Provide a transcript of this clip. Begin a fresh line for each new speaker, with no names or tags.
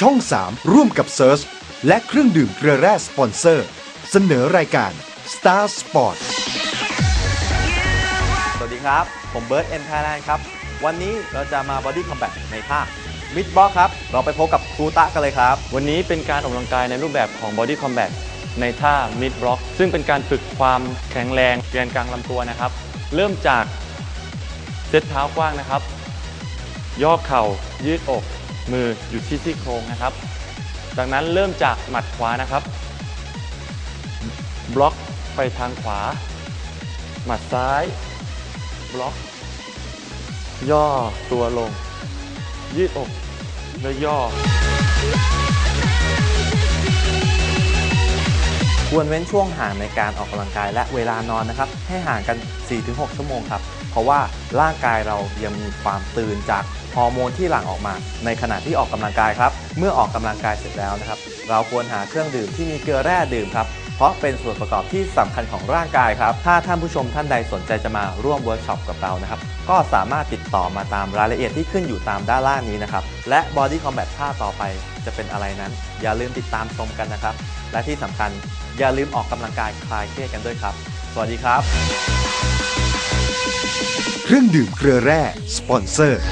ช่อง 3 ร่วมกับ Search และเครื่องดื่มเกลือแร่สปอนเซอร์ เสนอรายการ Star Sport
สวัสดีครับ ผมเบิร์ตเอ็นไทยแลนด์ครับ วันนี้เราจะมาบอดี้คอมแบทในท่ามิดบ็อกครับ เราไปพบกับครูตะกันเลยครับ
วันนี้เป็นการออกกำลังกายในรูปแบบของ Body Combat ในท่า Mid Block ซึ่งเป็นการฝึกความแข็งแรงแกนกลางลำตัวนะครับ เริ่มจากเซตเท้ากว้างนะครับ ย่อเข่ายืดอก มืออยู่ที่ซี่โครงนะครับ จากนั้นเริ่มจากหมัดขวานะครับ บล็อกไปทางขวา หมัดซ้าย บล็อก ย่อตัวลง ยืดอกแล้วย่อ
ควรเว้นช่วงห่างในการออกกำลังกายและเวลานอนนะครับ ให้ห่างกัน 4-6 ชั่วโมงครับ เพราะว่าร่างกายเรายังมีความตื่นจาก ฮอร์โมนที่หลั่งออกมา ในขณะที่ออกกำลังกายครับ เมื่อออกกำลังกายเสร็จแล้วนะครับ เราควรหาเครื่องดื่มที่มีเกลือแร่ดื่มครับ เพราะเป็นส่วนประกอบที่สำคัญของร่างกายครับ ถ้าท่านผู้ชมท่านใดสนใจจะมาร่วมเวิร์กช็อปกับเรานะครับ ก็สามารถติดต่อมาตามรายละเอียดที่ขึ้นอยู่ตามด้านล่างนี้นะครับ และ Body Combat ท่าต่อไปจะเป็นอะไรนั้น อย่าลืมติดตามชมกันนะครับ และที่สำคัญอย่าลืมออกกำลังกายคลายเครียดกันด้วยครับ สวัสดีครับ
เครื่องดื่มเกลือแร่ สปอนเซอร์